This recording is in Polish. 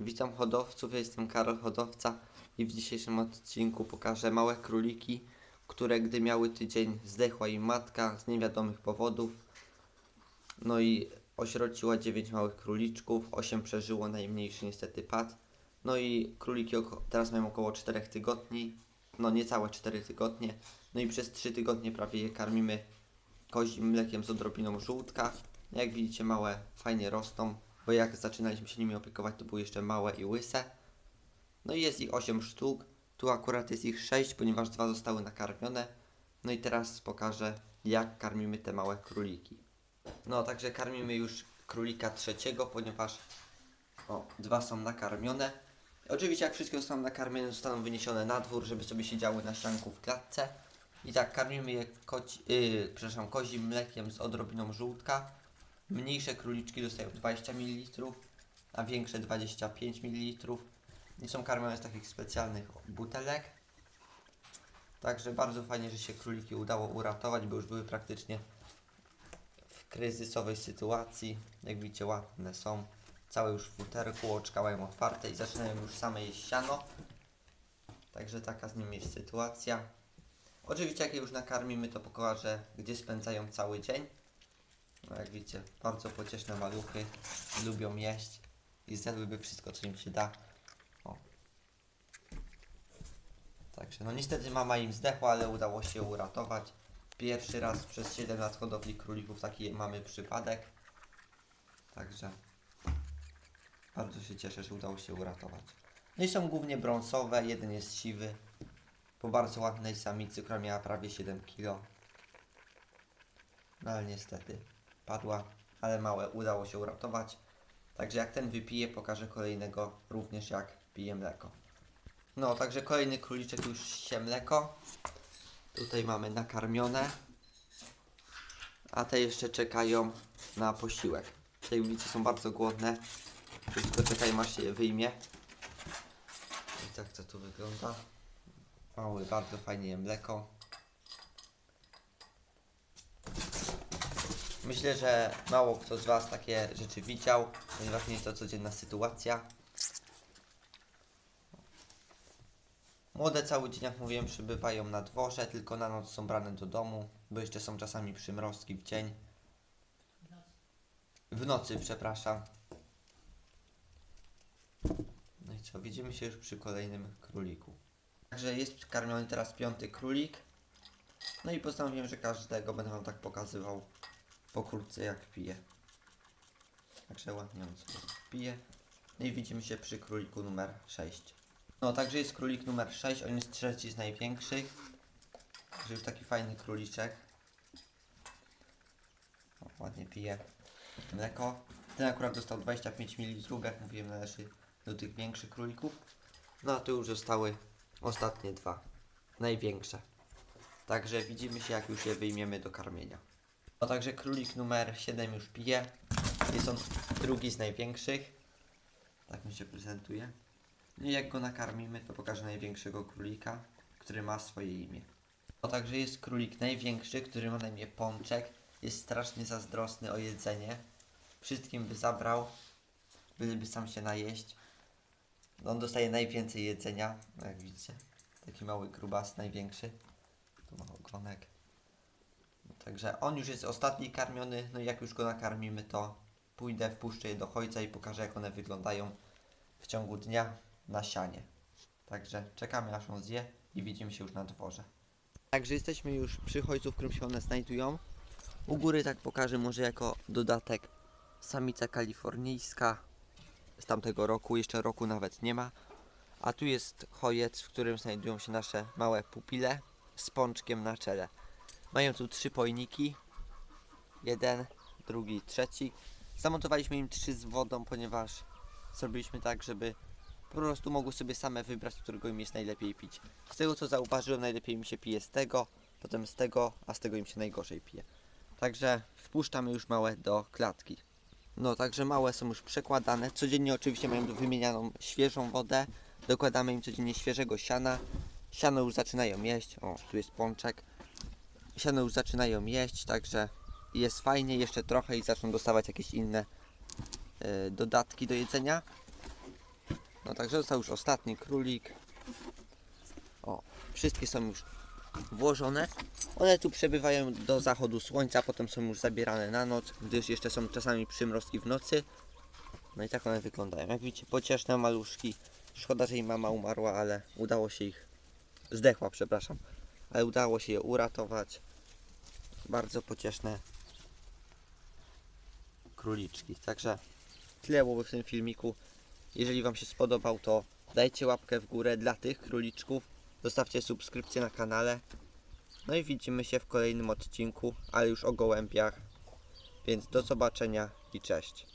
Witam hodowców, ja jestem Karol Hodowca i w dzisiejszym odcinku pokażę małe króliki, które gdy miały tydzień zdechła im matka z niewiadomych powodów. No i osierociła 9 małych króliczków, 8 przeżyło, najmniejszy niestety padł. No i króliki teraz mają około 4 tygodni, no niecałe 4 tygodnie. No i przez 3 tygodnie prawie je karmimy kozim mlekiem z odrobiną żółtka. Jak widzicie małe fajnie rosną, bo jak zaczynaliśmy się nimi opiekować to były jeszcze małe i łyse. No i jest ich 8 sztuk, tu akurat jest ich 6, ponieważ dwa zostały nakarmione. No i teraz pokażę jak karmimy te małe króliki. No także karmimy już królika trzeciego, ponieważ o, dwa są nakarmione. Oczywiście jak wszystkie zostaną nakarmione zostaną wyniesione na dwór, żeby sobie siedziały na sianku w klatce. I tak karmimy je koci, yy, kozim mlekiem z odrobiną żółtka. Mniejsze króliczki dostają 20 ml, a większe 25 ml. I są karmione z takich specjalnych butelek. Także bardzo fajnie, że się króliki udało uratować, bo już były praktycznie w kryzysowej sytuacji. Jak widzicie, ładne są. Całe już w futerku, oczka mają otwarte i zaczynają już same jeść siano. Także taka z nimi jest sytuacja. Oczywiście jak je już nakarmimy, to pokażę, gdzie spędzają cały dzień. No jak widzicie, bardzo pocieszne maluchy, lubią jeść i zjadłyby wszystko, co im się da. O. Także no niestety mama im zdechła, ale udało się uratować. Pierwszy raz przez 7 lat hodowli królików taki mamy przypadek. Także bardzo się cieszę, że udało się uratować. No i są głównie brązowe, jeden jest siwy. Po bardzo ładnej samicy, która miała prawie 7 kg. No ale niestety padła, ale małe udało się uratować. Także jak ten wypije, pokażę kolejnego również jak pije mleko. No, także kolejny króliczek już się mleko. Tutaj mamy nakarmione. A te jeszcze czekają na posiłek. Tutaj widzicie są bardzo głodne. Tylko czekają aż się je wyjmie. I tak to tu wygląda. Mały, bardzo fajnie je mleko. Myślę, że mało kto z Was takie rzeczy widział, ponieważ nie jest to codzienna sytuacja. Młode cały dzień, jak mówiłem, przybywają na dworze, tylko na noc są brane do domu, bo jeszcze są czasami przymrozki w dzień. W nocy, przepraszam. No i co, widzimy się już przy kolejnym króliku. Także jest karmiony teraz piąty królik. No i postanowiłem, że każdego będę wam tak pokazywał pokrótce jak pije. Także ładnie on sobie pije. No i widzimy się przy króliku numer 6. No także jest królik numer 6, on jest trzeci z największych. Także już taki fajny króliczek. O, ładnie pije mleko. Ten akurat dostał 25 ml, jak mówiłem należy do tych większych królików. No a tu już zostały ostatnie dwa, największe. Także widzimy się jak już je wyjmiemy do karmienia. No także królik numer 7 już pije. Jest on drugi z największych. Tak mi się prezentuje. No i jak go nakarmimy, to pokażę największego królika, który ma swoje imię. No także jest królik największy, który ma na imię Pączek. Jest strasznie zazdrosny o jedzenie. Wszystkim by zabrał, byleby sam się najeść. No on dostaje najwięcej jedzenia, jak widzicie. Taki mały grubas, największy. Tu ma ogonek. Także on już jest ostatni karmiony, no i jak już go nakarmimy, to pójdę, wpuszczę je do ojca i pokażę jak one wyglądają w ciągu dnia na sianie. Także czekamy aż on zje i widzimy się już na dworze. Także jesteśmy już przy ojcu, w którym się one znajdują. U góry tak pokażę może jako dodatek samica kalifornijska z tamtego roku, jeszcze roku nawet nie ma. A tu jest chojec, w którym znajdują się nasze małe pupile z pączkiem na czele. Mają tu trzy pojniki. Jeden, drugi, trzeci. Zamontowaliśmy im trzy z wodą, ponieważ zrobiliśmy tak, żeby po prostu mogły sobie same wybrać, którego im jest najlepiej pić. Z tego co zauważyłem, najlepiej im się pije z tego, potem z tego, a z tego im się najgorzej pije. Także wpuszczamy już małe do klatki. No, także małe są już przekładane. Codziennie oczywiście mają wymienianą świeżą wodę. Dokładamy im codziennie świeżego siana. Siano już zaczynają jeść. O, tu jest pączek. Siano już zaczynają jeść, także jest fajnie. Jeszcze trochę i zaczną dostawać jakieś inne e, dodatki do jedzenia. No także został już ostatni królik. O, wszystkie są już włożone. One tu przebywają do zachodu słońca, potem są już zabierane na noc, gdyż jeszcze są czasami przymrozki w nocy. No i tak one wyglądają. Jak widzicie, pocieszne maluszki. Szkoda, że jej mama umarła, ale udało się ich. Zdechła, przepraszam. Ale udało się je uratować. Bardzo pocieszne króliczki. Także tyle byłoby w tym filmiku. Jeżeli Wam się spodobał, to dajcie łapkę w górę dla tych króliczków. Zostawcie subskrypcję na kanale. No i widzimy się w kolejnym odcinku, ale już o gołębiach. Więc do zobaczenia i cześć.